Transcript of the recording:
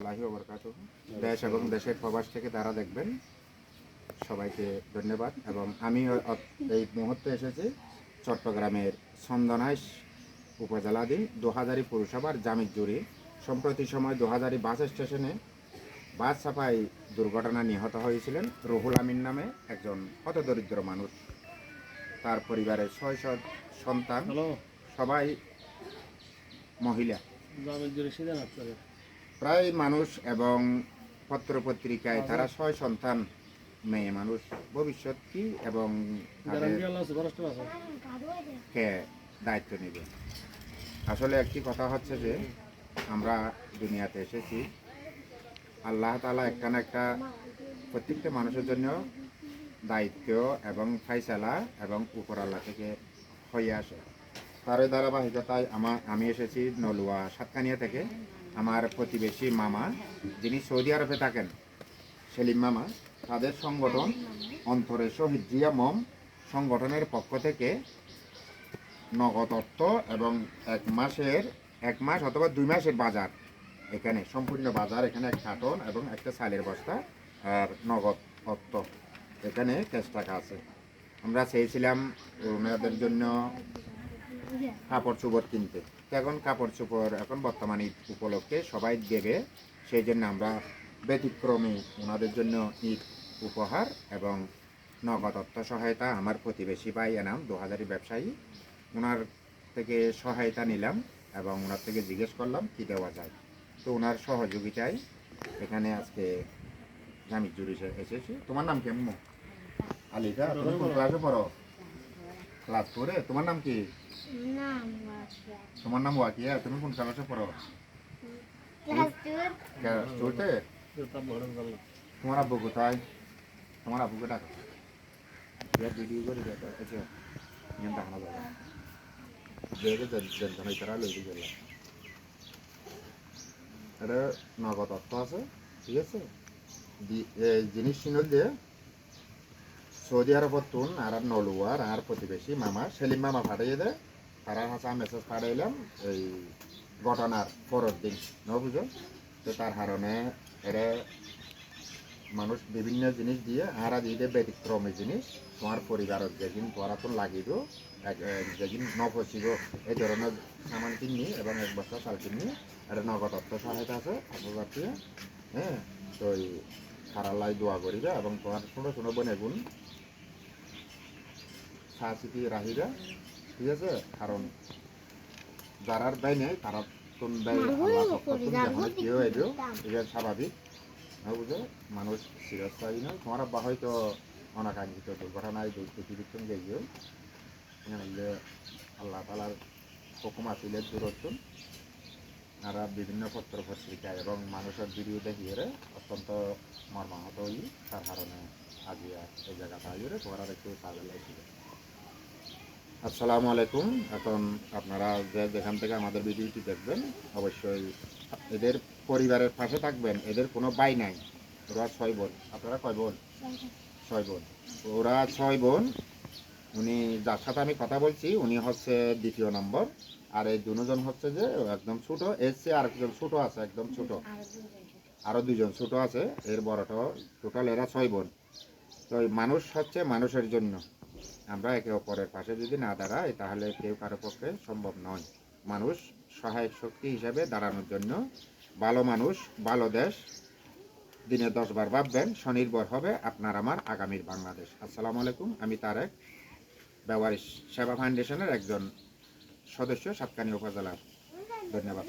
আল্লাহি। দেশ এবং দেশের প্রবাস থেকে তারা দেখবেন। সবাইকে ধন্যবাদ। এবং আমি এই মুহূর্তে এসেছি চট্টগ্রামের চন্দনাইশ উপজেলাধীন দোহাজারি পৌরসভার জামিজুরি। সম্প্রতি সময় দোহাজারি বাস স্টেশনে বাস চাপাই দুর্ঘটনা নিহত হয়েছিলেন রুহুল আমিন নামে একজন হতদরিদ্র মানুষ। তার পরিবারের ছয় সন্তান। সবাই মহিলা। প্রায় মানুষ এবং পত্রপত্রিকায় তারা ছয় সন্তান মেয়ে মানুষ। ভবিষ্যৎ কি এবং কে দায়িত্ব নেবে? আসলে একটি কথা হচ্ছে যে আমরা দুনিয়াতে এসেছি আল্লাহ তালা একটা না একটা প্রত্যেকটা মানুষের জন্য দায়িত্ব এবং ফাইসালা এবং উপর আল্লাহ থেকে হয়ে আসে। তার ধারাবাহিকতায় আমার আমি এসেছি নলুয়া সাতকানিয়া থেকে। আমার প্রতিবেশী মামা, যিনি সৌদি আরবে থাকেন, সেলিম মামা, তাদের সংগঠন অন্তরে শহীদ জিয়া মম সংগঠনের পক্ষ থেকে নগদ অর্থ এবং এক মাসের, এক মাস অথবা দুই মাসের বাজার এখানে, সম্পূর্ণ বাজার এখানে, এক কার্টন এবং একটা চালের বস্তা আর নগদ অর্থ এখানে ক্যাশ টাকা আছে। আমরা চেয়েছিলাম ওনাদের জন্য কাপড় চোপড় কিনতে। এখন কাপড় চোপড় এখন বর্তমানে উপলক্ষে সবাই দেবে, সেই জন্য আমরা ব্যতিক্রমী ওনাদের জন্য ঈদ উপহার এবং নগদ অর্থ সহায়তা আমার প্রতিবেশী ভাই এনাম দু হাজারি ব্যবসায়ী, ওনার থেকে সহায়তা নিলাম এবং ওনার থেকে জিজ্ঞেস করলাম, কী দেওয়া যায়? তো ওনার সহযোগিতায় এখানে আজকে আমি জুড়ি এসেছি। তোমার নাম কেমন আলিকা, তুমি ক্লাসে পড়ো? ক্লাস ফোরে তোমার নাম কি? তোমার নাম ওয়াকিয়া তুমি কোন ক্লাসে পড়ো? চলতে তা? তোমার আব্বু কোথায়? তোমার আব্বুকে ডাকো। ভিডিও করে দেখো আচ্ছা এটা নগদ অর্থ আছে ঠিক আছে? জিনিস চিনল দিয়ে সৌদি আরবত তুন আর আর নলুয়ার আর প্রতিবেশী মামা সেলিম মামা পাঠিয়ে দেয়। তারা হাসা মেসেজ পাঠাইলাম, এই ঘটনার পরের দিন, ন বুঝো? তো তার কারণে এটা মানুষ বিভিন্ন জিনিস দিয়ে আরা দিয়ে ব্যতিক্রমী জিনিস। তোমার পরিবারের যেদিন তো লাগিব যেদিন নফসিব এই ধরনের সামান কিনি এবং এক বস্তা চাল কিনি এটা নগদ অর্থ সহায়তা আছে আপনার হ্যাঁ? তো এই খারালাই দোয়া করিবে এবং তোমার ছোটো ছোটো বোন এগুন সাহসিকি রাহিবে ঠিক আছে? কারণ যারার দায় নেই তারা তোন দায় কেউ এলো এটা স্বাভাবিক। বুঝো মানুষ চিরস্থায়ী নয় তোমার আব্বা হয়তো অনাকাঙ্ক্ষিত দুর্ঘটনায় দুই পৃথিবীর সঙ্গে গিয়েও আল্লাহ তালার হুকুম আসিলে দূরত্ব। তারা বিভিন্ন পত্র পত্রিকা এবং মানুষের ভিডিও দেখিয়ে অত্যন্ত মর্মাহত হই তার কারণে আজিয়া এই জায়গাটা। আইরে তোমার আর একটু কাজে লাগছিল আসসালামু আলাইকুম। এখন আপনারা যে যেখান থেকে আমাদের ভিডিওটি দেখবেন, অবশ্যই এদের পরিবারের পাশে থাকবেন। এদের কোনো বাই নাই। ওরা ছয় বোন। আপনারা কয় বোন? ছয় বোন। ওরা ছয় বোন। উনি, যার সাথে আমি কথা বলছি, উনি হচ্ছে দ্বিতীয় নম্বর। আর এই দুজন হচ্ছে যে একদম ছোট। এর চেয়ে আরেকজন ছোট আছে, একদম ছোট। আরও দুজন ছোট আছে। এর বড়টা, টোটাল এরা ছয় বোন। তো মানুষ হচ্ছে মানুষের জন্য। আমরা একে অপরের পাশে যদি না দাঁড়াই, তাহলে কেউ কারও পক্ষে সম্ভব নয়। মানুষ সহায়ক শক্তি হিসাবে দাঁড়ানোর জন্য ভালো মানুষ, ভালো দেশ, দিনে দশ বার ভাববেন, স্বনির্ভর হবে আপনার আমার আগামীর বাংলাদেশ। আসসালামু আলাইকুম, আমি তারেক ব্যবহারিক সেবা ফাউন্ডেশনের একজন সদস্য সাতকানি উপজেলার। ধন্যবাদ।